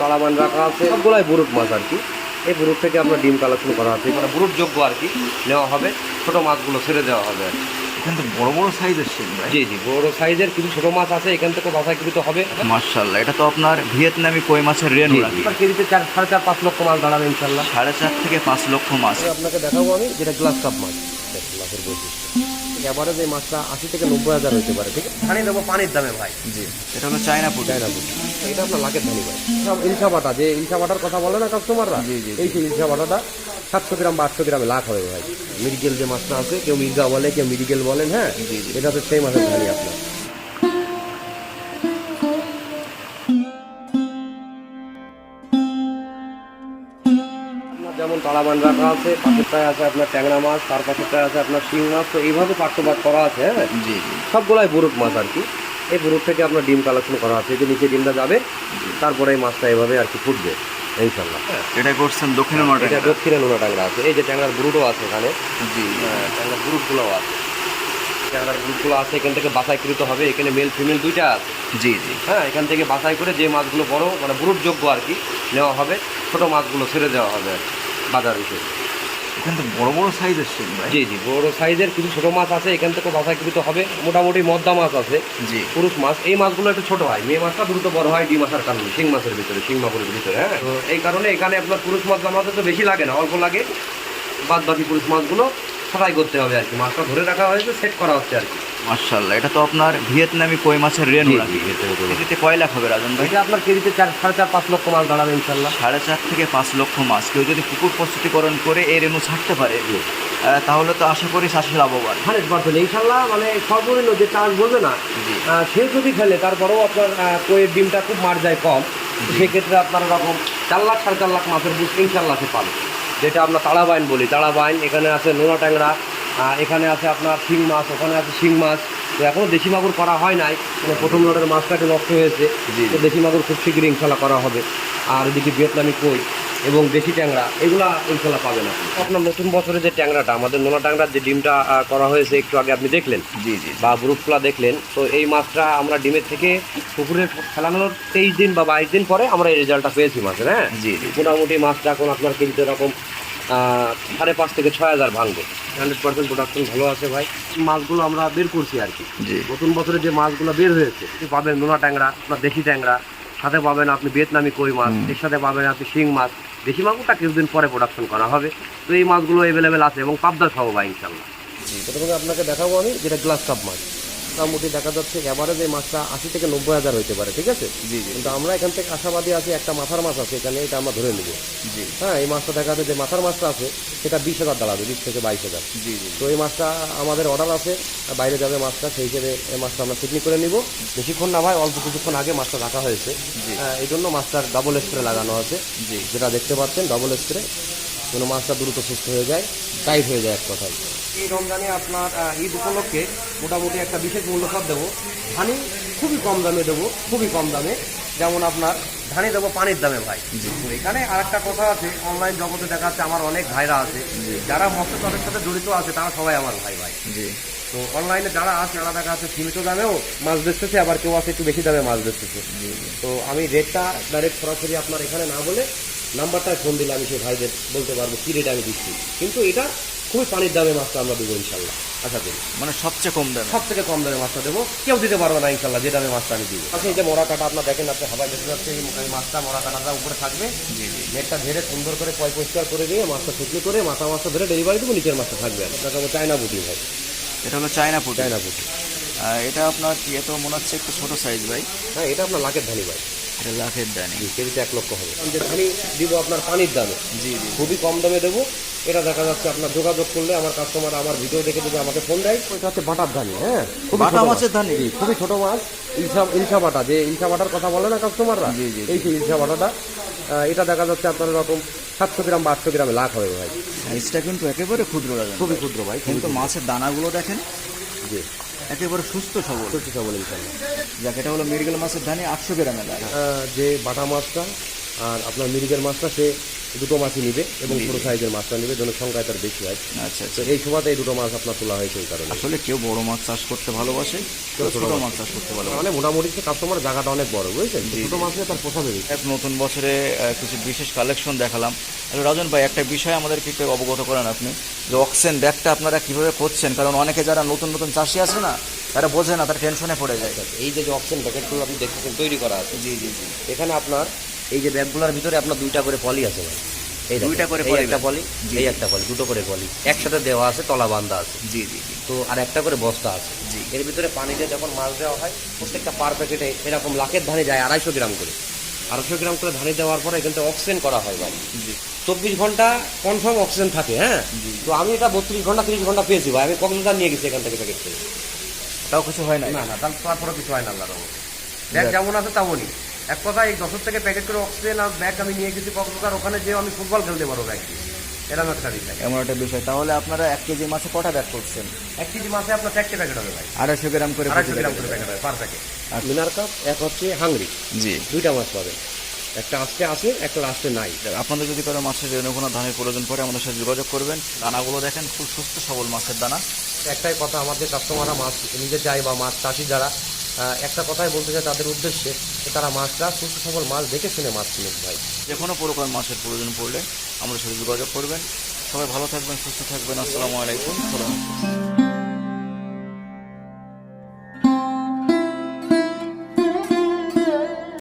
তালাবান রাখা আছে সবগুলাই বুরুট মাছ আর কি। এই বুরুট থেকে আপনার ডিম কালেকশন করা আছে। মানে বুরুট যোগ্য আর কি নেওয়া হবে ছোট মাছগুলো ছেড়ে দেওয়া হবে আর। বড় বড় জি জি বড় সাইজের কিছু ছোট মাছ আছে এখান থেকে হবে। মার্শাল্লাহ এটা তো আপনার ভিয়েতনামি কই মাছের রেনু কেজিতে চার সাড়ে চার পাঁচ লক্ষ মাছ দাঁড়াবে ইনশাল্লাহ সাড়ে চার থেকে পাঁচ লক্ষ মাছ। আপনাকে দেখাবো আমি যেটা গ্লাস কাপ মাছ। মাছের বৈশিষ্ট্য। এবারে এই মাছটা আশি থেকে নব্বই হাজার হতে পারে ঠিক আছে? পানি দেবো পানির দামে ভাই। জি। এটা হলো চায়না ফুড চায়না এটা আপনার লাখের ধানি ভাই। সব ইলশা বাটা যে ইলশা বাটার কথা বলে না কাস্টমাররা জি, জি। এই সেই ইলশা বাটাটা সাতশো গ্রাম বা আটশো গ্রামে লাখ হবে ভাই। মিডিকেল যে মাছটা আছে কেউ মির্গা বলে কেউ মিডিকেল বলেন হ্যাঁ। এটা তো সেই মাছের ধানি আপনার। তালাবান রাখা আছে পাশেরটায় আছে আপনার ট্যাংরা মাছ তার পাশেরটায় আছে আপনার শিং মাছ তো এইভাবে পার্শ্ববাদ করা আছে হ্যাঁ? জি সবগুলাই বুরুট মাছ আর কি। এই বুরুট থেকে আপনার ডিম কালেকশন করা আছে যে নিচে ডিমটা যাবে তারপরে এই মাছটা এভাবে আর কি ফুটবে ইনশাল্লাহ এটা করছেন দক্ষিণের মাঠে এটা দক্ষিণে নোনা টাংরা আছে এই যে ট্যাংরার বুরুটও আছে এখানে। জি। হ্যাঁ, ট্যাংরার বুরুটগুলোও আছে। ট্যাংরার বুরুটগুলো আছে এখান থেকে বাছাইকৃত হবে এখানে মেল ফিমেল দুইটা আছে। জি জি। হ্যাঁ এখান থেকে বাছাই করে যে মাছগুলো বড় মানে বুরুট যোগ্য আর কি নেওয়া হবে ছোট মাছগুলো ছেড়ে দেওয়া হবে আর কি, বাজার হিসেবে। এখান তো বড় বড় সাইজের শিং জি জি বড় সাইজের কিছু ছোট মাছ আছে এখান থেকে বাছাইকৃত হবে। মোটামুটি মদ্দা মাছ আছে। জি। পুরুষ মাছ। এই মাছগুলো একটু ছোট হয় মেয়ে মাছটা দ্রুত বড় হয় ডিম আসার কারণে। শিং মাছের ভিতরে শিং মাগুরের ভিতরে হ্যাঁ? তো এই কারণে এখানে আপনার পুরুষ মাছ আমাদের তো বেশি লাগে না অল্প লাগে। বাদ বাকি পুরুষ মাছগুলো ফ্রাই করতে হবে আর কি। মাছটা ধরে রাখা হয়েছে সেট করা হচ্ছে আর কি। মার্শাল্লাহ এটা তো আপনার ভিয়েতনামি কই মাছের রেনু নাকি কেজিতে কয় লাখ হবে রাজন ভাই? এটা আপনার কেজিতে চার সাড়ে চার পাঁচ লক্ষ মাছ দাঁড়াবে ইনশাল্লাহ সাড়ে চার থেকে পাঁচ লক্ষ মাছ। কেউ যদি পুকুর প্রস্তুতিকরণ করে এই রেনু ছাড়তে পারে তাহলে তো আশা করি চাষি লাভবান। হান্ড্রেড পার্সেন্ট ইনশাল্লাহ মানে সর্বনিম্ন যে চাষ বলবে না সে যদি ফেলে তারপরেও আপনার কোয়ের ডিমটা খুব মার যায় কম সেক্ষেত্রে আপনার এরকম চার লাখ সাড়ে চার লাখ মাছের বুঝ ইনশাল্লাহ সে পাবে। যেটা আমরা তাড়াবাইন বলি। তাড়াবাইন এখানে আছে নোনা ট্যাংরা এখানে আছে আপনার শিং মাছ ওখানে আছে শিং মাছ। তো এখনও দেশি মাগুর করা হয় নাই মানে প্রথম লটের মাছটাকে নষ্ট হয়েছে। তো দেশি মাগুর খুব শীঘ্রই ইনশাল্লাহ করা হবে। আর এদিকে ভিয়েতনামি কই? এবং দেশি ট্যাংরা এগুলা ইনশাল্লাহ পাবেন আপনি। আপনার নতুন বছরে যে ট্যাংরাটা আমাদের নোনা ট্যাংরার যে ডিমটা করা হয়েছে একটু আগে আপনি দেখলেন? জি জি বা ব্রুটফুলা দেখলেন। তো এই মাছটা আমরা ডিমের থেকে পুকুরে ফেলানোর তেইশ দিন বা বাইশ দিন পরে আমরা এই রেজাল্টটা পেয়েছি মাছের হ্যাঁ? জি জি। মোটামুটি মাছটা এখন আপনার কেজিতে এরকম সাড়ে পাঁচ থেকে ছয় হাজার ভাঙবে। হান্ড্রেড পার্সেন্ট প্রোডাকশন ভালো আছে ভাই। মাছগুলো আমরা বের করছি আর কি। নতুন বছরে যে মাছগুলো বের হয়েছে পাবেন নোনা ট্যাংরা আপনার দেশি ট্যাংরা সাথে পাবেন আপনি ভিয়েতনামি কই মাছ এর সাথে পাবেন আপনি শিং মাছ দেশি মাগুরটা কিছুদিন পরে প্রোডাকশন করা হবে। তো এই মাছগুলো অ্যাভেলেবেল আছে এবং পাবদা সহ ভাই ইনশাল্লাহ আপনাকে দেখাবো আমি যেটা গ্লাস কাপ মাছ। মোটামুটি দেখা যাচ্ছে এবারে যে মাছটা আশি থেকে নব্বই হাজার হতে পারে ঠিক আছে? জি জি। কিন্তু আমরা এখান থেকে আশাবাদী আছি একটা মাথার মাছ আছে এখানে এটা আমরা ধরে নেব। জি। হ্যাঁ এই মাছটা দেখা যাচ্ছে যে মাথার মাছটা আছে সেটা বিশ হাজার দাঁড়াবে বিশ থেকে বাইশ হাজার। জি জি তো এই মাছটা আমাদের অর্ডার আছে বাইরে যাবে মাছটা সেই হিসেবে এই মাছটা আমরা পিকনিক করে নিব। বেশিক্ষণ না ভাই অল্প কিছুক্ষণ আগে মাছটা রাখা হয়েছে। হ্যাঁ, এই জন্য মাছটার ডাবল স্প্রে লাগানো আছে। জি। যেটা দেখতে পাচ্ছেন ডাবল স্প্রে কোনো মাছটা দ্রুত সুস্থ হয়ে যায় টাইট হয়ে যায় এক কথায়। এই রমজানে আপনার ঈদ উপলক্ষে মোটামুটি একটা বিশেষ মূল্য সব দেবো। ধানি খুবই কম দামে দেবো খুবই কম দামে। যেমন আপনার ধানি দেবো পানির দামে ভাই। তো এখানে আর একটা কথা আছে অনলাইন জগতে দেখা যাচ্ছে আমার অনেক ভাইরা আছে। যারা মৎস্য চাষের সাথে জড়িত আছে তারা সবাই আমার ভাই ভাই। তো অনলাইনে যারা আছে তারা দেখা যাচ্ছে সীমিত দামেও মাছ বেচতেছে আবার কেউ আছে একটু বেশি দামে মাছ বেচতেছে। তো আমি রেটটা ডাইরেক্ট সরাসরি আপনার এখানে না বলে নাম্বারটা ফোন দিলে আমি সেই ভাইদের বলতে পারব কী রেট আমি দিচ্ছি। কিন্তু এটা খুবই পানির দামে মাছটা আমরা দেবো ইনশাল্লাহ আশা করি। মানে সবচেয়ে কম দামে? সব থেকে কম দামে মাছটা দেবো। কেউ দিতে পারবে না ইনশাল্লাহ যে দামে মাছটা আমি দিব। আচ্ছা এই যে মরা কাটা আপনার দেখেন আপনি হাবাই দেখতে যাচ্ছে এই মাছটা মরা কাটাটা উপরে থাকবে। নেটটা ধরে সুন্দর করে পয় পরিষ্কার করে দিয়ে মাছটা শুকনো করে মাথা মাছটা ধরে ডেলিভারি দেবো নিচের মাছটা থাকবে আপনাকে আমি চায়না বুটি ভাই। এটা হলো চায়না ফুড চায়না বুটি এটা আপনার কি এত মনে হচ্ছে একটু ছোটো সাইজ ভাই? হ্যাঁ এটা আপনার লাখের ধানি ভাই। এটা লাখের জি কেজিতে এক লক্ষ হবে। যে ধানি দিব আপনার পানির দামে। জি জি। খুবই কম দামে দেবো। এটা দেখা যাচ্ছে আপনার যোগাযোগ করলে আমার কাস্টমার আমার ভিডিও দেখে যদি আমাকে ফোন দেয় ওইটা হচ্ছে বাটার ধানি হ্যাঁ? বাটা মাছের ধানি? খুবই ছোট মাছ। ইলসা ইলসা বাটা যে ইলসা বাটার কথা বলে না কাস্টমাররা এই সেই ইলসা বাটাটা এটা দেখা যাচ্ছে আপনার এরকম সাতশো গ্রাম বা আটশো গ্রামে লাখ হবে ভাই। সাইজটা কিন্তু একেবারে ক্ষুদ্র খুবই ক্ষুদ্র ভাই কিন্তু মাছের দানাগুলো দেখেন জি। একেবারে সুস্থ সবল। সুস্থ সবল ইনশাল্লাহ যাক এটা হলো মিরগেল মাছের ধানি আটশো গ্রামের লাগে যে বাটা মাছটা আর আপনার মিরিগের মাছটা সে দুটো মাছই নিবে এবং ছোটো সাইজের মাছটা নিবে যেন সংখ্যায় তার বেশি হয়। আচ্ছা তো আচ্ছা এই সুবাদে এই দুটো মাছ আপনার তোলা হয়েছে এই কারণে। আসলে কেউ বড় মাছ চাষ করতে ভালোবাসে কেউ ছোট মাছ। চাষ করতে ভালোবাসে। মানে মোটামুটি কাস্টমার জায়গাটা অনেক বড় বুঝছেন? ছোটো মাছ নিয়ে তার পোষাবে। এক নতুন বছরে কিছু বিশেষ কালেকশন দেখালাম। রাজন ভাই একটা বিষয় আমাদেরকে একটু অবগত করেন আপনি যে অক্সিজেন ব্যাগটা আপনারা কীভাবে করছেন কারণ অনেকে যারা নতুন নতুন চাষি আছে না তারা বোঝে না তার টেনশনে পড়ে যায়। এই যে যে অক্সিজেন প্যাকেটগুলো আপনি দেখতেছেন তৈরি করা আছে। জি জি জি। এখানে আপনার এই যে ব্যাগগুলোর ভিতরে আপনার দুইটা করে পলি আছে ভাই। এই দুইটা করে পলি একটা পলি এই একটা পলি দুটো করে পলি। একসাথে দেওয়া আছে তলা বান্ধা আছে। জি জি তো আর একটা করে বস্তা আছে। জি। এর ভিতরে পানি দিয়ে যখন মাছ দেওয়া হয় প্রত্যেকটা পার প্যাকেটে এরকম লাখের ধানে যায় আড়াইশো গ্রাম করে। আড়াইশো গ্রাম করে ধানে দেওয়ার পরে কিন্তু অক্সিজেন করা হয় ভাই। চব্বিশ ঘণ্টা কনফার্ম অক্সিজেন থাকে হ্যাঁ? তো আমি এটা বত্রিশ ঘণ্টা তিরিশ ঘণ্টা পেয়েছি ভাই। আমি কক্সবাজার নিয়ে গেছি এখান থেকে প্যাকেট করে? তাও কিছু হয় না না না তার তারপরে কিছু হয় না আল্লাহ। ব্যাগ যেমন আছে তেমনই। এক কথা এই দশের থেকে প্যাকেট করে অক্সিজেন আর ব্যাগ আমি নিয়ে গেছি কক্সবাজার ওখানে যে আমি ফুটবল খেলতে পারব ব্যাগ দিয়ে। এরকম একটা বিষয়। এমন একটা বিষয়। তাহলে আপনারা এক কেজি মাছে কটা ব্যাগ করছেন? এক কেজি মাসে আপনার চারটে প্যাকেট হবে ভাই। আড়াইশো গ্রাম করে আড়াইশো গ্রাম করে প্যাকেট হবে পার প্যাকেট আচ্ছা। মিনার কাপ এক হচ্ছে হাংরি। জি। দুইটা মাছ পাবেন। একটা আস্তে আছে একটা লাস্টে নাই। আপনাদের যদি কারও মাছের রেণু কোনো ধানের প্রয়োজন পড়ে আমাদের সাথে যোগাযোগ করবেন। দানাগুলো দেখেন খুব সুস্থ সবল মাছের দানা। একটাই কথা আমাদের কাস্টমাররা মাছ নিজে চায় বা মাছ চাষি যারা একটা কথাই বলতে চায় তাদের উদ্দেশ্যে তারা মাছটা সুস্থ সবল মাছ দেখে শুনে মাছ কিনুক ভাই। যে কোনো প্রকার মাছের প্রয়োজন পড়লে আমরা সাথে যোগাযোগ করবেন। সবাই ভালো থাকবেন, সুস্থ থাকবেন। আসসালামু আলাইকুম।